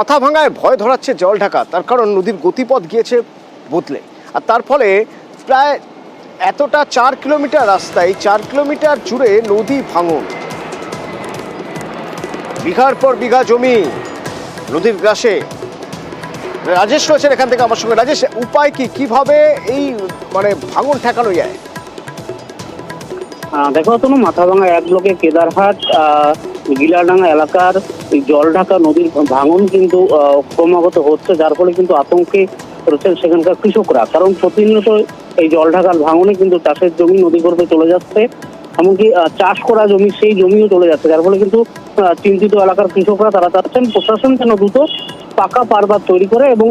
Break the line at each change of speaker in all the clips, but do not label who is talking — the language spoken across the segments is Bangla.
মাথা ভাঙায় ভয় ধরাচ্ছে জল ঢাকা। তার কারণ নদীর গতিপথ গিয়েছে বদলে। আর তার ফলে প্রায় এতটা চার কিলোমিটার রাস্তায় চার কিলোমিটার জুড়ে নদী ভাঙন। বিঘার পর বিঘা জমি নদীর গ্রাসে। রাজেশ রয়েছেন এখান থেকে আমার সঙ্গে। রাজেশ, উপায় কি? কীভাবে এই মানে ভাঙন ঠেকানো যায়?
দেখো তুমি মাথাভাঙা এক ব্লকে কেদারহাট গিলাডাঙ্গা এলাকার জল ঢাকা নদীর ভাঙন কিন্তু ক্রমাগত হচ্ছে, যার ফলে কিন্তু আতঙ্কে রয়েছেন সেখানকার কৃষকরা। কারণ প্রতিনিয়ত এই জল ঢাকার ভাঙনে কিন্তু চাষের জমি নদী গর্ভে চলে যাচ্ছে, এমনকি চাষ করা জমি, সেই জমিও চলে যাচ্ছে, যার ফলে কিন্তু চিন্তিত এলাকার কৃষকরা তারা চাচ্ছেন প্রশাসন যেন দ্রুত পাকা পারবার তৈরি করে এবং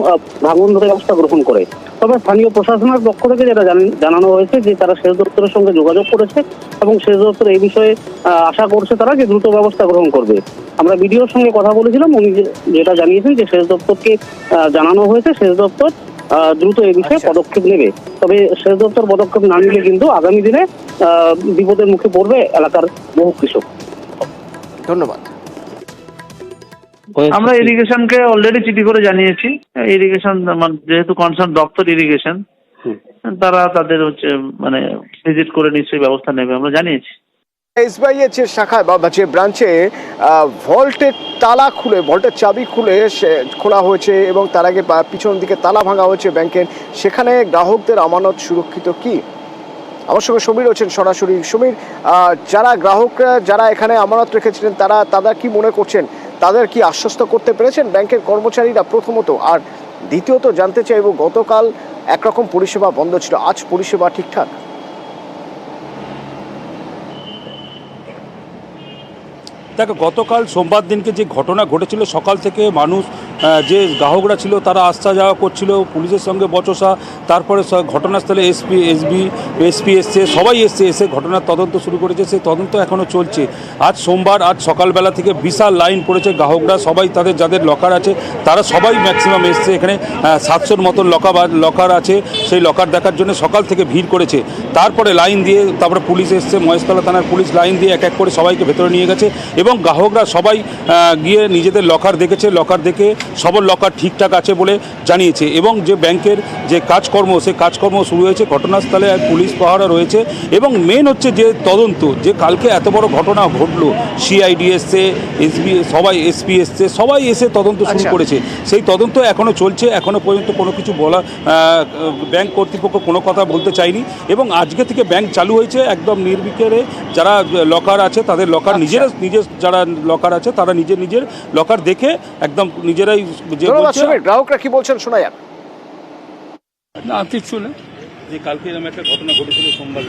ভাঙন ধরে ব্যবস্থা গ্রহণ করে। তবে স্থানীয় প্রশাসনের পক্ষ থেকে যেটা জানানো হয়েছে যে তারা সেচ দপ্তরের সঙ্গে যোগাযোগ করেছে এবং সেচ দপ্তর এই বিষয়ে আশা করছে তারা যে দ্রুত ব্যবস্থা গ্রহণ করবে। আমরা বিডিওর সঙ্গে কথা বলেছিলাম উনি যেটা জানিয়েছেন যে সেচ দপ্তরকে জানানো হয়েছে সেচ দপ্তর দ্রুত এই বিষয়ে
আচ্ছা।
পদক্ষেপ নেবে। তবে সেচ দপ্তর পদক্ষেপ না নিলে কিন্তু আগামী দিনে বিপদের মুখে পড়বে এলাকার বহু কৃষক।
ধন্যবাদ।
আমরা ইরিগেশনকে অলরেডি চিঠি করে জানিয়েছি। ইরিগেশন যেহেতু কনসার্ন দপ্তর ইরিগেশন তারা তাদের হচ্ছে মানে ভিজিট করে নিশ্চয়ই ব্যবস্থা নেবে আমরা জানিয়েছি।
এসবিআই এর যে শাখায় বা যে ব্রাঞ্চে ভল্টের তালা খুলে ভল্টের চাবি খুলে সে খোলা হয়েছে এবং তার আগে পিছন দিকে তালা ভাঙা হয়েছে ব্যাংকের। সেখানে গ্রাহকদের আমানত সুরক্ষিত কি? আমার সঙ্গে সমীর রয়েছেন সরাসরি। সমীর আহ, যারা গ্রাহকরা যারা এখানে আমানত রেখেছিলেন তারা তারা কি মনে করছেন? তাদের কি আশ্বস্ত করতে পেরেছেন ব্যাংকের কর্মচারীরা প্রথমত? আর দ্বিতীয়ত জানতে চাইব, গতকাল একরকম পরিষেবা বন্ধ ছিল, আজ পরিষেবা ঠিকঠাক?
দেখো, গতকাল সোমবার দিনকে যে ঘটনা ঘটেছিল, সকাল থেকে মানুষ যে গ্রাহকরা ছিল, তারা আসা যাওয়া করছিল, পুলিশের সঙ্গে বচসা, তারপরে ঘটনাস্থলে এসপি, এসবি, এসপি এসছে, সবাই এসছে, এসে ঘটনার তদন্ত শুরু করেছে সেই তদন্ত এখনও চলছে। আজ সোমবার, আজ সকালবেলা থেকে বিশাল লাইন পড়েছে, গ্রাহকরা সবাই তাদের, যাদের লকার আছে, তারা সবাই ম্যাক্সিমাম এসছে এখানে সাতশোর মতন লকার লকার আছে, সেই লকার দেখার জন্য সকাল থেকে ভিড় করেছে। তারপরে লাইন দিয়ে, তারপরে পুলিশ এসছে, মহেশতলা থানার পুলিশ লাইন দিয়ে এক এক করে সবাইকে ভেতরে নিয়ে গেছে এবং গ্রাহকরা সবাই গিয়ে নিজেদের লকার দেখেছে লকার দেখে সবর লকার ঠিকঠাক আছে বলে জানিয়েছে এবং যে ব্যাংকের যে কাজকর্ম সে কাজকর্ম শুরু হয়েছে ঘটনাস্থলে এক পুলিশ পাহারা রয়েছে এবং মেন হচ্ছে যে তদন্ত যে কালকে এত বড় ঘটনা ঘটলো সিআইডি এসছে এসবি সবাই এসপি এসছে সবাই এসে তদন্ত শুরু
আচ্ছা।
করেছে সেই তদন্ত এখনও চলছে এখনও পর্যন্ত কোনো কিছু বলা ব্যাংক কর্তৃপক্ষ কোনো কথা বলতে চায়নি এবং আজকে থেকে ব্যাংক চালু হয়েছে একদম নির্বিকারে যারা লকার আছে তাদের লকার
আচ্ছা।
নিজেরা নিজের যারা লকার আছে তারা নিজের নিজের লকার দেখে একদম নিজেরাই যে
গ্রাহকরা কি বলছেন শোনা যাক
না কিচ্ছু না
যে কালকে এরকম একটা ঘটনা ঘটেছিল সোমবার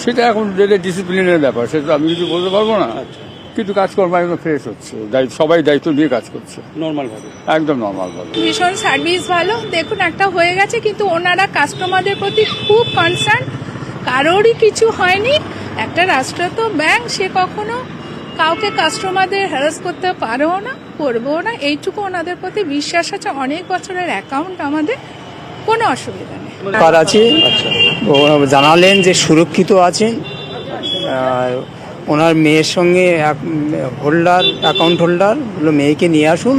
সেটা এখন যেটা ডিসিপ্লিনের ব্যাপার সেটা আমি কিছু বলতে পারব না। কিন্তু কাজকর্ম একদম ফ্রেশ হচ্ছে। দায়িত্ব সবাই দায়িত্ব নিয়ে কাজ করছে।
নর্মাল ভাবে
একদম নর্মাল ভাবে
ভীষণ সার্ভিস ভালো। দেখুন একটা হয়ে গেছে কিন্তু ওনারা কাস্টমারদের প্রতি খুব কনসার্ন কারোরই কিছু হয়নি। একটা রাষ্ট্র তো ব্যাংক সে কখনো কাউকে কাস্টমারদের হ্যারাস করতে পারেও না করবেও না এইটুকু ওনাদের প্রতি বিশ্বাস আছে। অনেক বছরের অ্যাকাউন্ট আমাদের কোনো অসুবিধা নেই।
আছে? জানালেন যে সুরক্ষিত আছেন। আর ওনার মেয়ের সঙ্গে এক হোল্ডার অ্যাকাউন্ট হোল্ডার বলল মেয়েকে নিয়ে আসুন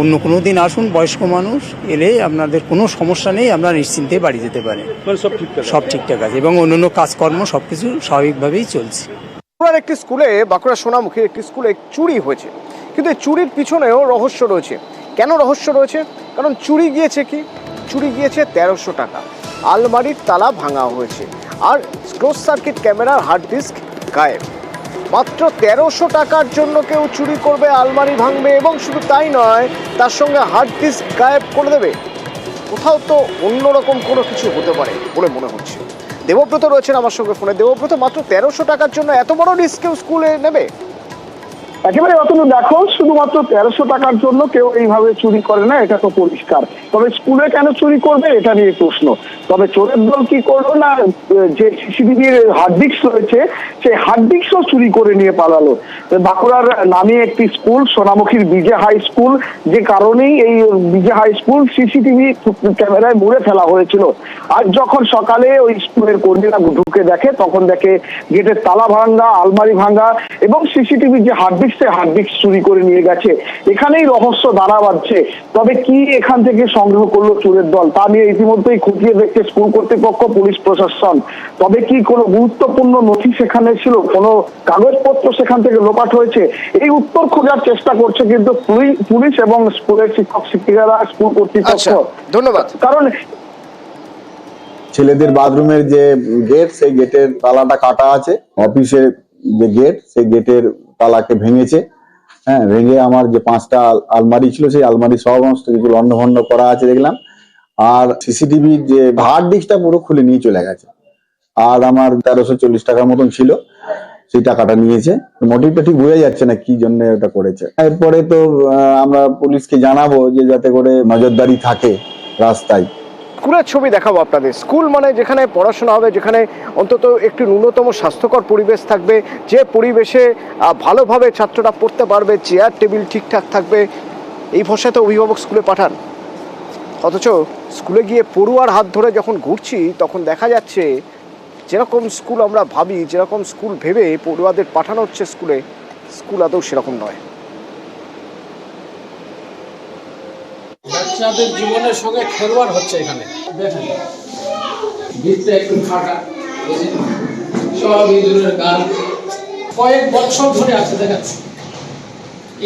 অন্য কোনো দিন আসুন বয়স্ক মানুষ এলে আপনাদের কোনো সমস্যা নেই আপনারা নিশ্চিন্তে বাড়ি যেতে পারেন
মানে সব ঠিকঠাক
সব ঠিকঠাক আছে। এবং অন্যান্য কাজকর্ম সব কিছু স্বাভাবিকভাবেই চলছে।
বাঁকুড়ার একটি স্কুলে, বাঁকুড়া সোনামুখী একটি স্কুলে চুরি হয়েছে। কিন্তু এই চুরির পিছনেও রহস্য রয়েছে। কেন রহস্য রয়েছে? কারণ চুরি গিয়েছে কি? চুরি গিয়েছে তেরোশো টাকা। আলমারির তালা ভাঙা হয়েছে আর ক্লোজ সার্কিট ক্যামেরার হার্ড ডিস্ক গায়েব। মাত্র তেরোশো টাকার জন্য কেউ চুরি করবে, আলমারি ভাঙবে এবং শুধু তাই নয়, তার সঙ্গে হার্ড ডিস্ক গায়েব করে দেবে। কোথাও তো অন্যরকম কোনো কিছু হতে পারে বলে মনে হচ্ছে। দেবব্রত রয়েছেন আমার সঙ্গে ফোনে। দেবব্রত, মাত্র তেরোশো টাকার জন্য এত বড় রিস্ক কেউ স্কুলে নেবে?
একেবারে অতটা দেখো, শুধুমাত্র তেরোশো টাকার জন্য কেউ এইভাবে চুরি করে না, এটা তো পরিষ্কার। তবে স্কুলে কেন চুরি করবে এটা নিয়ে প্রশ্ন। তবে চোরের দল কি করল না যে সিসিটিভির হার্ড ডিস্ক রয়েছে, সেই হার্ড ডিস্কও চুরি করে নিয়ে পালালো। বাঁকুড়ার নামে একটি স্কুল, সোনামুখীর বিজে হাই স্কুল, যে কারণেই এই বিজে হাই স্কুল সিসিটিভি ক্যামেরায় মুড়ে ফেলা হয়েছিল। আজ যখন সকালে ওই স্কুলের কর্মীরা ঢুকে দেখে, তখন দেখে গেটের তালা ভাঙ্গা আলমারি ভাঙ্গা এবং সিসিটিভির যে হার্ড ডিস্ক সে হার্ড ডিস্ক চুরি করে নিয়ে গেছে। এখানেই রহস্য দাঁড়া বাঁধছে তবে কি এখান থেকে সংগ্রহ করল চোরের দল। তা নিয়ে ইতিমধ্যেই খতিয়ে দেখছে স্কুল কর্তৃপক্ষ পুলিশ প্রশাসন। তবে কি কোনো গুরুত্বপূর্ণ নথি সেখানে ছিল? কোনো কাগজপত্র সেখান থেকে লোপাট হয়েছে? এই উত্তর খোঁজার চেষ্টা করছে কিন্তু পুলিশ এবং স্কুলের শিক্ষক শিক্ষিকারা স্কুল কর্তৃপক্ষ।
আচ্ছা ধন্যবাদ।
কারণ
ছেলেদের বাথরুমের যে গেট সেই গেটের তালাটা কাটা আছে। অফিসের যে গেট সেই গেটের তালাকে ভেঙেছে। হ্যাঁ ভেঙে আমার যে পাঁচটা আলমারি ছিল, সেই আলমারি সমস্ত কিছু লন্ডভন্ড করা আছে দেখলাম। আর সিসিটিভির যে হার্ড ডিস্কটা পুরো খুলে নিয়ে চলে গেছে। আর আমার তেরোশো চল্লিশ টাকার মতন ছিল, সেই টাকাটা নিয়েছে। মোটিভটা ঠিক বোঝা যাচ্ছে না কি জন্য ওটা করেছে। এরপরে তো আমরা পুলিশকে জানাব যে যাতে করে নজরদারি থাকে রাস্তায়।
স্কুলের ছবি দেখাবো আপনাদের। স্কুল মানে যেখানে পড়াশোনা হবে, যেখানে অন্তত একটি ন্যূনতম স্বাস্থ্যকর পরিবেশ থাকবে, যে পরিবেশে ভালোভাবে ছাত্ররা পড়তে পারবে, চেয়ার, টেবিল ঠিকঠাক থাকবে। এই ভরসায় তো অভিভাবক স্কুলে পাঠান। অথচ স্কুলে গিয়ে পড়ুয়ার হাত ধরে যখন ঘুরছি, তখন দেখা যাচ্ছে যেরকম স্কুল আমরা ভাবি, যেরকম স্কুল ভেবে পড়ুয়াদের পাঠানো হচ্ছে স্কুলে, স্কুল আদৌ সেরকম নয়।
বাচ্চাদের জীবনের সঙ্গে খেলোয়াড় হচ্ছে এখানে। দেখেন। ভিতরে একটু এই সব ইঁদুরের গান। কয়েক বছর ধরে আছে দেখাচ্ছি।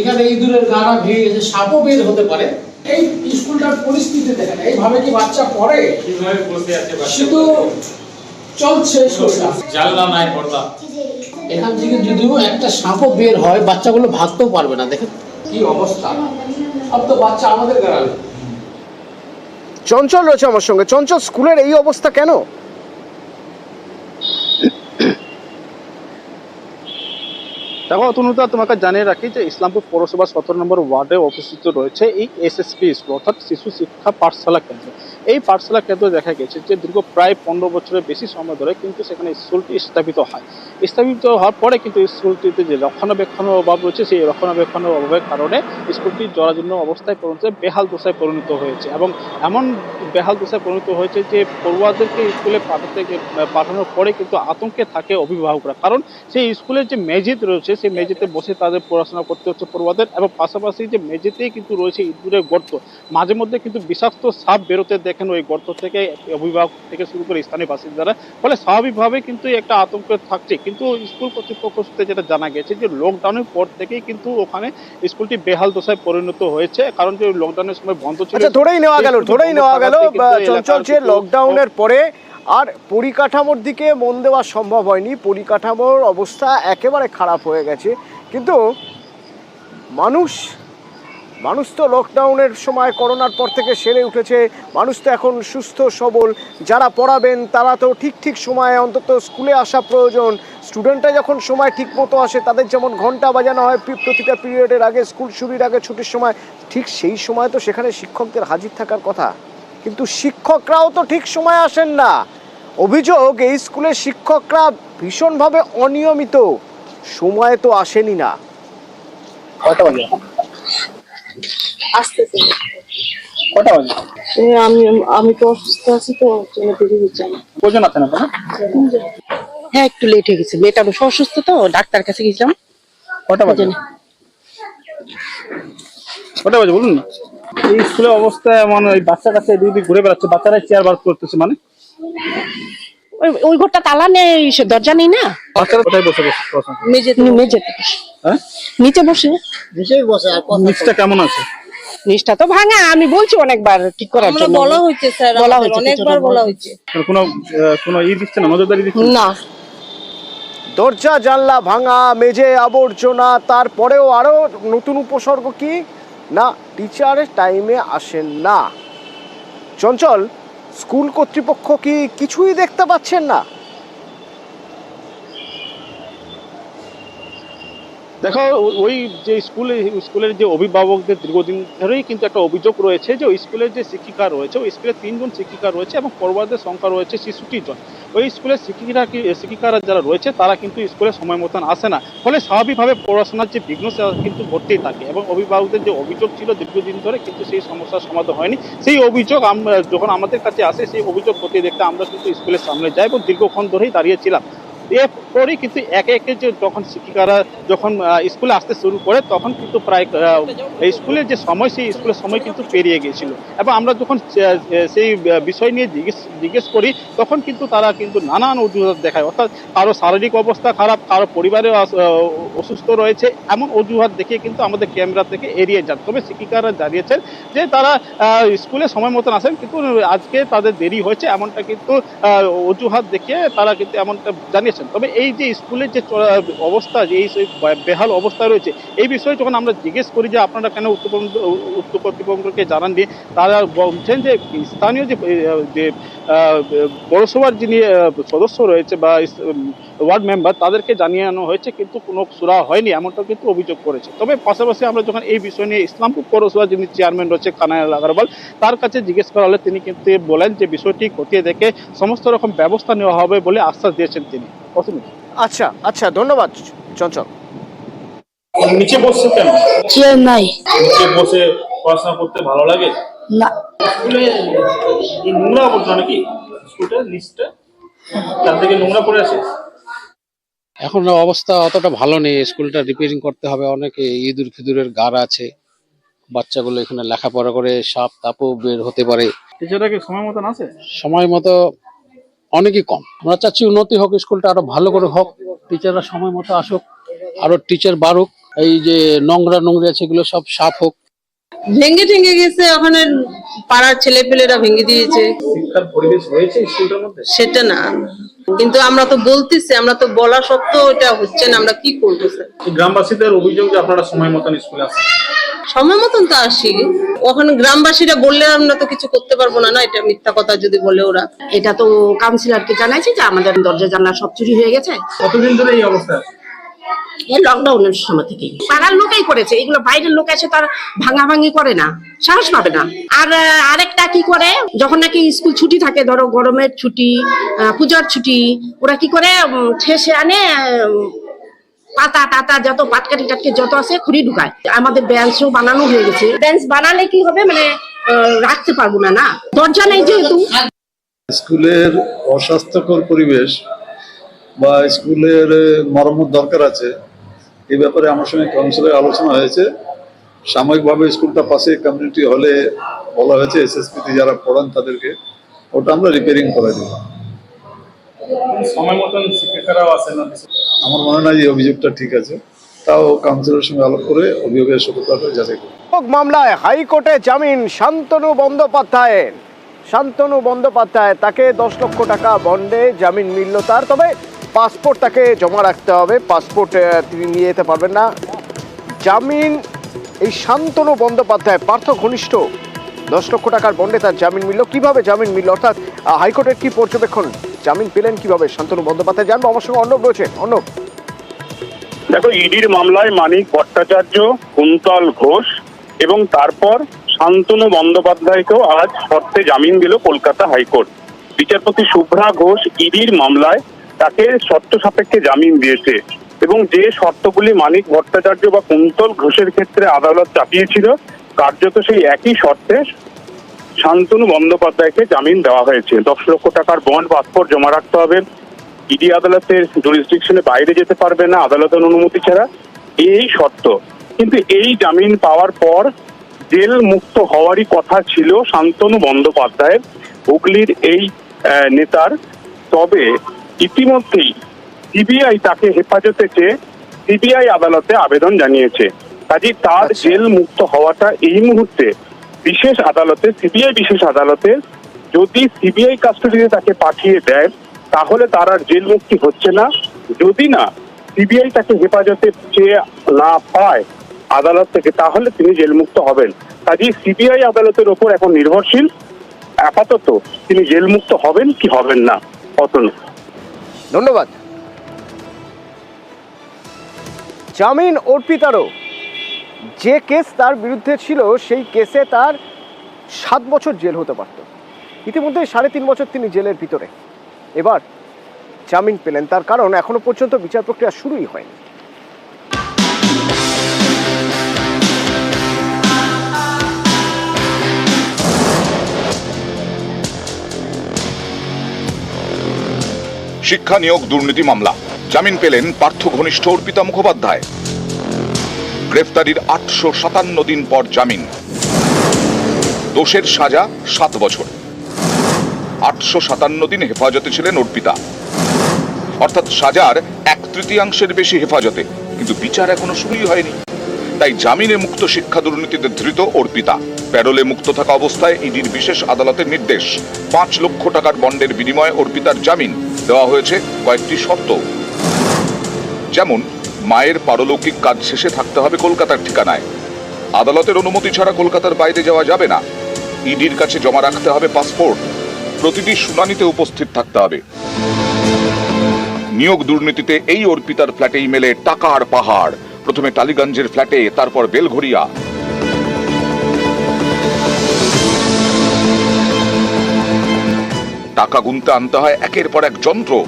এখানে ইঁদুরের গানা ভেঙে গেছে সাপও বের হতে পারে। এই স্কুলটার পরিস্থিতি দেখেন এইভাবে কি বাচ্চা পড়ে? শুধু চলছে জানলা নাই পর্দা। এখান থেকে যদিও একটা সাপও বের হয় বাচ্চাগুলো ভাবতেও পারবে না দেখেন। কি অবস্থা। সব তো বাচ্চা আমাদের গ্রামে
চঞ্চল রয়েছে আমার সঙ্গে। চঞ্চল, স্কুলের এই অবস্থা কেন?
দেখো অতনুতা তোমাকে জানিয়ে রাখি যে ইসলামপুর পৌরসভা সতেরো নম্বর ওয়ার্ডে অবস্থিত রয়েছে এই এসএসপি স্কুল, অর্থাৎ শিশু শিক্ষা পাঠশালা কেন্দ্র। এই পাঠশালা কেন্দ্র দেখা গেছে যে দীর্ঘ প্রায় পনেরো বছরের বেশি সময় ধরে কিন্তু সেখানে স্কুলটি স্থাপিত হয়। স্থাপিত হওয়ার পরে কিন্তু স্কুলটিতে যে রক্ষণাবেক্ষণের অভাব রয়েছে, সেই রক্ষণাবেক্ষণের অভাবের কারণে স্কুলটি জরাজীর্ণ অবস্থায় পরিণত, বেহাল দশায় পরিণত হয়েছে এবং এমন বেহাল দশায় পরিণত হয়েছে যে পড়ুয়াদেরকে স্কুলে পাঠাতে পাঠানোর পরে কিন্তু আতঙ্কে থাকে অভিভাবকরা। কারণ সেই স্কুলের যে মেজিদ রয়েছে, সেই মেঝেতে বসে তাদের পড়াশোনা করতে হচ্ছে পড়ুয়াদের এবং পাশাপাশি যে মেঝেতেই কিন্তু রয়েছে ইঁদুরের গর্ত মাঝে মধ্যে কিন্তু বিষাক্ত সাপ বেরোতে দেখেন ওই গর্ত থেকে অভিভাবক থেকে শুরু করে স্থানীয় বাসিন্দারা। ফলে স্বাভাবিকভাবে কিন্তু একটা আতঙ্ক থাকছে। কিন্তু স্কুল কর্তৃপক্ষ সূত্রে যেটা জানা গেছে যে লকডাউনের পর থেকেই কিন্তু ওখানে স্কুলটি বেহাল দশায় পরিণত হয়েছে। কারণ যে লকডাউনের সময় বন্ধ ছিল
আচ্ছা ধরেই নেওয়া গেল ধরেই নেওয়া গেল চঞ্চল যে লকডাউনের পরে আর পরিকাঠামোর দিকে মন দেওয়া সম্ভব হয়নি। পরিকাঠামোর অবস্থা একেবারে খারাপ হয়ে গেছে। কিন্তু মানুষ মানুষ তো লকডাউনের সময় করোনার পর থেকে সেরে উঠেছে। মানুষ তো এখন সুস্থ, সবল। যারা পড়াবেন, তারা তো ঠিক ঠিক সময়ে অন্তত স্কুলে আসা প্রয়োজন। স্টুডেন্টরা যখন সময় ঠিক মতো আসে, তাদের যেমন ঘণ্টা বাজানো হয় প্রতিটা পিরিয়ডের আগে, স্কুল শুরুর আগে, ছুটির সময়, ঠিক সেই সময় তো সেখানে শিক্ষকদের হাজির থাকার কথা। কিন্তু শিক্ষকরাও তো ঠিক সময় আসেন না। অভিযোগ, এই স্কুলের শিক্ষকরা ভীষণভাবে অনিয়মিত। সময়ে তো আসেনি না।
কটা বাজে
আসতেছে।
কটা বাজে?
আমি আমি তো অসুস্থ আছি তো জন্য বেরিয়ে গেছি
কজন আছেন আপনারা
হ্যাঁ একটু লেট হয়ে গেছে। মেয়েটা অবশ্য অসুস্থ তো ডাক্তার কাছে গেছিলাম।
কটা বাজে? কটা বাজে বলুন না? এই স্কুলের অবস্থা এমন ওই বাচ্চা কাছে এদিক ঘুরে বেড়াচ্ছে বাচ্চারা চেয়ার বার করতেছে মানে?
ওই ওই ঘরটা তালা নেই দরজা নেই না?
বাচ্চারা কোথায় বসে বসে পড়াশোনা
মেঝেতে মেঝেতে বসে।
হ্যাঁ?
নিচে বসে।
নিচটা কেমন আছে?
নিচটা তো ভাঙা আমি বলছি অনেকবার ঠিক করার জন্য।
বলা হয়েছে স্যার
বলা হয়েছে
অনেকবার বলা হয়েছে।
আর কোনো কোনো ই দিচ্ছে না নজরদারি দিচ্ছে না?
না।
দরজা জানলা ভাঙা মেঝে আবর্জনা তারপরেও আরও নতুন উপসর্গ কি? না টিচারের টাইমে আসেন না। চঞ্চল স্কুল কর্তৃপক্ষ কি কিছুই দেখতে পাচ্ছেন না?
দেখো ওই যে স্কুলে, স্কুলের যে অভিভাবকদের দীর্ঘদিন ধরেই কিন্তু একটা অভিযোগ রয়েছে যে ওই স্কুলের যে শিক্ষিকা রয়েছে, ওই স্কুলে তিনজন শিক্ষিকা রয়েছে এবং পড়ুয়াদের সংখ্যা রয়েছে শিশুটি জন ওই স্কুলের শিক্ষিকা কি- শিক্ষিকারা যারা রয়েছে, তারা কিন্তু স্কুলে সময় মতন আসে না। ফলে স্বাভাবিকভাবে পড়াশোনার যে বিঘ্ন কিন্তু ঘটতেই থাকে এবং অভিভাবকদের যে অভিযোগ ছিল দীর্ঘদিন ধরে কিন্তু সেই সমস্যার সমাধান হয়নি। সেই অভিযোগ আমরা যখন আমাদের কাছে আসে, সেই অভিযোগ খতিয়ে দেখতে আমরা কিন্তু স্কুলের সামনে যাই এবং দীর্ঘক্ষণ ধরেই দাঁড়িয়েছিলাম এরপরই কিন্তু একে একে যে যখন শিক্ষিকারা যখন স্কুলে আসতে শুরু করে, তখন কিন্তু প্রায় স্কুলের যে সময়, সেই স্কুলের সময় কিন্তু পেরিয়ে গিয়েছিল। এবং আমরা যখন সেই বিষয় নিয়ে জিজ্ঞেস জিজ্ঞেস করি, তখন কিন্তু তারা কিন্তু নানান অজুহাত দেখায়। অর্থাৎ কারও শারীরিক অবস্থা খারাপ, কারও পরিবারে অসুস্থ রয়েছে, এমন অজুহাত দেখিয়ে কিন্তু আমাদের ক্যামেরা থেকে এড়িয়ে যান। তবে শিক্ষিকারা জানিয়েছেন যে তারা স্কুলে সময় মতন আসেন, কিন্তু আজকে তাদের দেরি হয়েছে, এমনটা কিন্তু অজুহাত দেখিয়ে তারা কিন্তু এমনটা জানিয়েছেন তবে এই যে স্কুলের যে অবস্থা, যে এই বেহাল অবস্থা রয়েছে, এই বিষয়ে যখন আমরা জিজ্ঞেস করি যে আপনারা কেন উত্তর উত্তর কর্তৃপক্ষকে কর্তৃপক্ষকে জানাননি তারা বলছেন যে স্থানীয় যে পৌরসভার যিনি সদস্য রয়েছে বা ওয়ার্ড মেম্বার তাদেরকে জানিয়ানো হয়েছে কিন্তু কোনো সুরা হয়নি এমনটা কিন্তু অভিযোগ করেছে। তবে পাশাপাশি আমরা যখন এই বিষয় নিয়ে ইসলামপুর পৌরসভার যিনি চেয়ারম্যান রয়েছে কানায়াল আগরওয়াল তার কাছে জিজ্ঞেস করা হলে তিনি কিন্তু বলেন যে বিষয়টি খতিয়ে দেখে সমস্ত রকম ব্যবস্থা নেওয়া হবে বলে আশ্বাস দিয়েছেন তিনি।
আচ্ছা আচ্ছা ধন্যবাদ চঞ্চল।
নিচে বসছে কেন?
চেয়ার নাই।
নিচে বসে পড়াশোনা করতে ভালো লাগে?
না।
স্কুলে এই নোংরা নাকি? স্কুলটা লিস্টটা তার থেকে নোংরা পড়ে আছে?
এখন অবস্থা অতটা ভালো নেই। স্কুলটা রিপেয়ারিং করতে হবে। অনেক ইঁদুর ফিদুরের গার আছে। বাচ্চাগুলো এখানে লেখাপড়া করে সাপ তাপও বের হতে পারে।
টিচাররা কি সময় মতন আছে?
সময় মতো অনেকই কম। আমরা চাচ্ছি উন্নতি হোক স্কুলটা আরও ভালো করে হোক। টিচাররা সময় মতো আসুক আরও টিচার বাড়ুক। এই যে নোংরা নোংরা আছে এগুলো সব সাফ হোক।
ভেঙে ঠেঙে গেছে ওখানে পাড়ার ছেলে পেলেরা ভেঙে দিয়েছে। সেটা না। কিন্তু আমরা তো বলতেছি আমরা তো বলা সত্ত্বেও এটা হচ্ছে না আমরা কি করব স্যার?
গ্রামবাসীদের অভিযোগ যে আপনারা সময় মতন স্কুলে আসেন?
সময় মতন তো আসি। ওখানে গ্রামবাসীরা বললে আমরা তো কিছু করতে পারব না না এটা মিথ্যা কথা যদি বলে ওরা।
এটা তো কাউন্সিলরকে জানাইছি যে আমাদের দরজা জানলা সব চুরি হয়ে গেছে।
কতদিন ধরে এই অবস্থা?
লকডাউনের সময় থেকেই। পাড়ার লোকেই করেছে, এগুলো বাইরের লোক এসে তার ভাঙাভাঙি করে না, সাহস পাবে না। আর আরেকটা কি করে, যখন নাকি স্কুল ছুটি থাকে, ধরো গরমের ছুটি পূজার ছুটি, ওরা কি করে ঠেসে আনে পাতা টাতা, যত পাটকাটি টাটকে যত আছে, খুঁড়ি ঢুকায়। আমাদের বেঞ্চও বানানো হয়ে গেছে। বেঞ্চ বানালে কি হবে মানে রাখতে পারব না না? দরজা নেই যেহেতু।
স্কুলের অস্বাস্থ্যকর পরিবেশ বা স্কুলের মরম্মত দরকার আছে এই ব্যাপারে আমার সঙ্গে কাউন্সিলের আলোচনা হয়েছে। সাময়িকভাবে স্কুলটা পাশে কমিউনিটি হলে বলা হয়েছে এসএসপিতে যারা পড়ান তাদেরকে। ওটা আমরা রিপেয়ারিং করে দেবো।
সময় মতন শিক্ষিকারাও আসেন না?
আমার মনে হয় যে এই অভিযোগটা ঠিক আছে। তাও কাউন্সিলের সঙ্গে আলাপ করে অভিযোগের সত্যতাটা যাচাই
ভোগ মামলায় হাইকোর্টে জামিন শান্তনু বন্দ্যোপাধ্যায়ের শান্তনু বন্দ্যোপাধ্যায় তাকে দশ লক্ষ টাকা বন্ডে জামিন মিলল তার। তবে পাসপোর্ট তাকে জমা রাখতে হবে। পাসপোর্ট তিনি নিয়ে যেতে পারবেন না। জামিন, এই শান্তনু বন্দ্যোপাধ্যায়, পার্থ ঘনিষ্ঠ, দশ লক্ষ টাকার বন্ডে তার জামিন মিলল। কীভাবে জামিন মিলল? অর্থাৎ হাইকোর্টের কি পর্যবেক্ষণ? জামিন পেলেন কীভাবে? শান্তনু বন্দ্যোপাধ্যায়, জানব। আমার সঙ্গে অর্ণব রয়েছে। অর্ণব।
দেখো, ইডির মামলায় মানিক ভট্টাচার্য, কুন্তল ঘোষ এবং তারপর শান্তনু বন্দ্যোপাধ্যায়কেও আজ শর্তে জামিন দিল কলকাতা হাইকোর্ট। বিচারপতি শুভ্রা ঘোষ ইডির মামলায় তাকে শর্ত সাপেক্ষে জামিন দিয়েছে এবং যে শর্তগুলি মানিক ভট্টাচার্য বা কুন্তল ঘোষের ক্ষেত্রে আদালত চাপিয়েছিল, কার্যত সেই একই শর্তে শান্তনু বন্দ্যোপাধ্যায়কে জামিন দেওয়া হয়েছে। দশ লক্ষ টাকার বন্ড, পাসপোর্ট জমা রাখতে হবে। ইডি আদালতের জুরিসডিকশনে বাইরে যেতে পারবে না আদালতের অনুমতি ছাড়া। এই শর্ত। কিন্তু এই জামিন পাওয়ার পর জেল মুক্ত হওয়ারই কথা ছিল শান্তনু বন্দ্যোপাধ্যায়ের, হুগলির এই নেতার। তবে ইতিমধ্যেই সিবিআই তাকে হেফাজতে চেয়ে সিবিআই আদালতে আবেদন জানিয়েছে। কাজে তার জেল মুক্ত হওয়াটা এই মুহূর্তে বিশেষ আদালতে সিবিআই বিশেষ আদালতে যদি সিবিআই কাস্টডিতে তাকে পাঠিয়ে দেয় তাহলে তার আর জেল মুক্তি হচ্ছে না। যদি না সিবিআই তাকে হেফাজতে চেয়ে না পায় আদালত থেকে তাহলে তিনি জেলমুক্ত হবেন। কাজে সিবিআই আদালতের ওপর এখন নির্ভরশীল। আপাতত তিনি জেলমুক্ত হবেন কি হবেন না অতন
ধন্যবাদ। জামিন অর্পিতারও যে কেস তার বিরুদ্ধে ছিল, সেই কেসে তার সাত বছর জেল হতে পারত। ইতিমধ্যে সাড়ে তিন বছর তিনি জেলের ভিতরে। এবার জামিন পেলেন, তার কারণ এখনও পর্যন্ত বিচার প্রক্রিয়া শুরুই হয়নি।
শিক্ষা নিয়োগ দুর্নীতি মামলা। জামিন পেলেন পার্থ ঘনিষ্ঠ অর্পিতা মুখোপাধ্যায়। গ্রেফতারির আটশো সাতান্ন দিন পর জামিন। দোষের সাজা, সাত বছর। আটশো সাতান্ন দিন হেফাজতে ছিলেন অর্পিতা। অর্থাৎ সাজার এক তৃতীয়াংশের বেশি হেফাজতে, কিন্তু বিচার এখনও শুরুই হয়নি। তাই জামিনে মুক্ত শিক্ষা দুর্নীতিতে ধৃত অর্পিতা। প্যারোলে মুক্ত থাকা অবস্থায় ইডির বিশেষ আদালতের নির্দেশ। পাঁচ লক্ষ টাকার বন্ডের বিনিময়ে অর্পিতার জামিন। দেওয়া হয়েছে কয়েকটি শর্ত। যেমন, মায়ের পারলৌকিক কাজ শেষে থাকতে হবে কলকাতার ঠিকানায়। আদালতের অনুমতি ছাড়া কলকাতার বাইরে যাওয়া যাবে না। ইডির কাছে জমা রাখতে হবে পাসপোর্ট। প্রতিটি শুনানিতে উপস্থিত থাকতে হবে। নিয়োগ দুর্নীতিতে এই অর্পিতার ফ্ল্যাটেই মেলে টাকার পাহাড়। প্রথমে টালিগঞ্জের ফ্ল্যাটে, তারপর বেলঘরিয়া টাকা গুনতে আনতে হয়, একের পর এক যন্ত্র।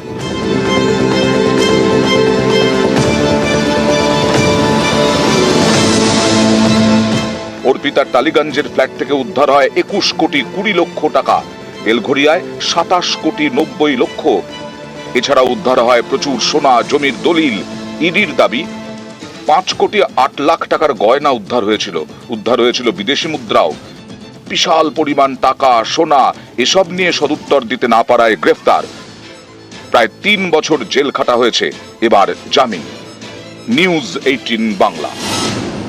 অর্পিতার টালিগঞ্জের ফ্ল্যাট থেকে উদ্ধার হয় একুশ কোটি কুড়ি লক্ষ টাকা। বেলঘরিয়ায় সাতাশ কোটি নব্বই লক্ষ। এছাড়া উদ্ধার হয় প্রচুর সোনা, জমির দলিল, ইডির দাবি। পাঁচ কোটি আট লাখ টাকার গয়না উদ্ধার হয়েছিল। উদ্ধার হয়েছিল বিদেশি মুদ্রাও। বিশাল পরিমাণ টাকা, সোনা, এসব নিয়ে সদুত্তর দিতে না পারায় গ্রেফতার। প্রায় তিন বছর জেল খাটা হয়েছে, এবার জামিন। News eighteen Bangla.